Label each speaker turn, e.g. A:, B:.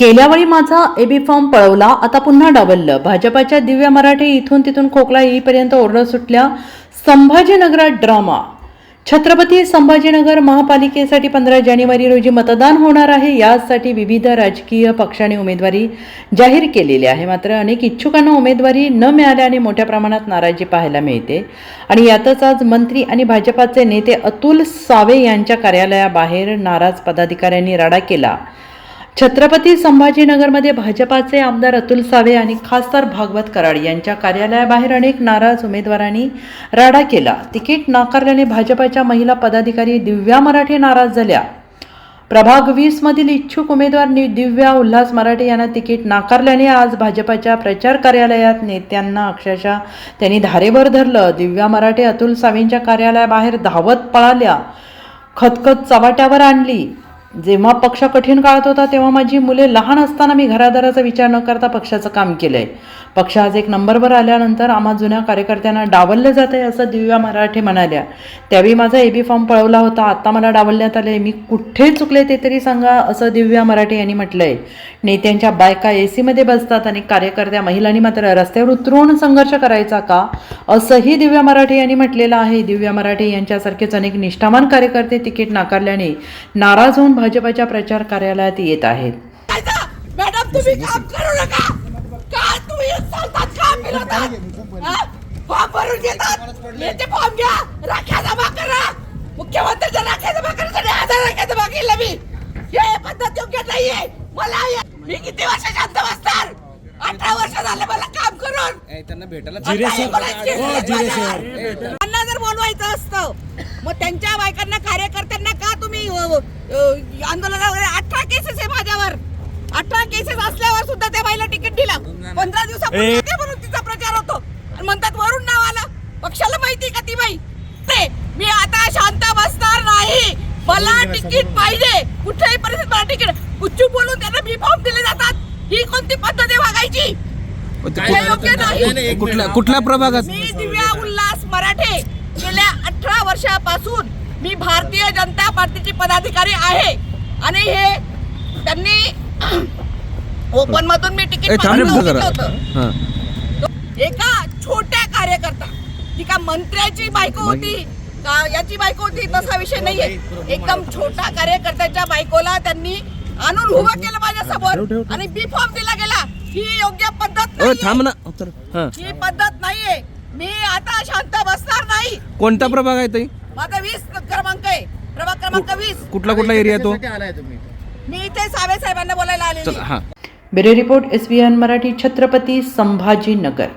A: गेल्यावेळी माझा AB form पळवला आता पुन्हा डावललं भाजपाच्या दिव्या मराठे इथून तिथून खोकला येईपर्यंत ओरडं सुटल्या. संभाजीनगरात ड्रामा छत्रपती संभाजीनगर महापालिकेसाठी पंधरा जानेवारी रोजी मतदान होणार आहे. यासाठी विविध राजकीय पक्षांनी उमेदवारी जाहीर केलेली आहे. मात्र अनेक इच्छुकांना उमेदवारी न मिळाल्याने मोठ्या प्रमाणात नाराजी पाहायला मिळते. आणि यातच आज मंत्री आणि भाजपाचे नेते अतुल सावे यांच्या कार्यालयाबाहेर नाराज पदाधिकाऱ्यांनी राडा केला. छत्रपती संभाजीनगरमध्ये भाजपाचे आमदार अतुल सावे आणि खासदार भागवत कराड यांच्या कार्यालयाबाहेर अनेक नाराज उमेदवारांनी राडा केला. तिकीट नाकारल्याने भाजपाच्या महिला पदाधिकारी दिव्या मराठे नाराज झाल्या. प्रभाग वीसमधील इच्छुक उमेदवार दिव्या उल्हास मराठे यांना तिकीट नाकारल्याने आज भाजपाच्या प्रचार कार्यालयात नेत्यांना अक्षरशः त्यांनी धारेवर धरलं. दिव्या मराठे अतुल सावेंच्या कार्यालयाबाहेर धावत पळाल्या. खतखत चवाट्यावर आणली. जेव्हा पक्ष कठीण काळात होता तेव्हा माझी मुले लहान असताना मी घरादाराचा विचार न करता पक्षाचं काम केलंय. पक्ष आज एक नंबरवर आल्यानंतर आम्हा जुन्या कार्यकर्त्यांना डावललं जात आहे असं दिव्या मराठे म्हणाल्या. त्यावेळी माझा एबी फॉर्म पळवला होता आत्ता मला डावलण्यात आले मी कुठे चुकले ते तरी सांगा असं दिव्या मराठे यांनी म्हटलंय. नेत्यांच्या बायका ए सीमध्ये बसतात आणि कार्यकर्त्या महिलांनी मात्र रस्त्यावर उतरून संघर्ष करायचा का? असंही दिव्या मराठे यांनी म्हटलेलं आहे. दिव्या मराठे यांच्यासारखेच अनेक निष्ठावान कार्यकर्ते तिकीट नाकारल्याने नाराज होऊन भाजपाच्या प्रचार कार्यालयात येत आहेत.
B: हा? हे? अठरा वर्ष झाले मला काम करून.
C: ए, त्यांना भेटायला
B: आता एकोणऐंशी माझ्यावर. त्यांना जर बोलवायचं असतं मग त्यांच्या बायकांना कार्यकर्त्यांना का तुम्ही अ, अ, आंदोलना वगैरे अठरा केसेस आहे माझ्यावर. अठरा केसेस असल्यावर सुद्धा त्या बाईला तिकीट दिलं. पंधरा दिवसापूर्वी म्हणून तिचा प्रचार होतो. म्हणतात वरून नाव आलं. पक्षाला माहिती का ती बाई? ते मी आता शांत बसणार नाही. मला तिकीट पाहिजे. कुठल्याही परिस्थितीत मला तिकीट. गुच्चू बोलून त्यांना बी फॉर्म दिले जातात. ही कोणती पद्धत आहे वागायची
C: कुठल्या कुठल्या प्रभागात?
B: मी दिव्या उल्हास मराठे. गेल्या अठरा वर्षापासून मी भारतीय जनता पार्टीची पदाधिकारी आहे आणि हे त्यांनी ओपन मधून मी तिकीट. होतं
C: हां.
B: एका छोट्या कार्यकर्ता ती का मंत्र्याची बायको होती का याची बायको होती तसा विषय नाहीये एकदम छोटा कार्यकर्त्याच्या बायकोला त्यांनी आणून उभं केलं माझ्यासमोर आणि बी फॉर्म दिला गेला ही योग्य पद्धत
C: ओ
B: नाहीये.
C: थांब ना उतर. हां.
B: ही पद्धत नाहीये मी आता शांत बसणार नाही
C: कोणता प्रभाग आहे ताई
B: माझा वीस क्रमांक आहे. प्रभाग क्रमांक वीस.
C: कुठला कुठला एरिया तो?
B: मी इथे सावे साहेबांना बोलायला
C: चला हां.
A: Bureau report S Marathi Chhatrapati Sambhajinagar.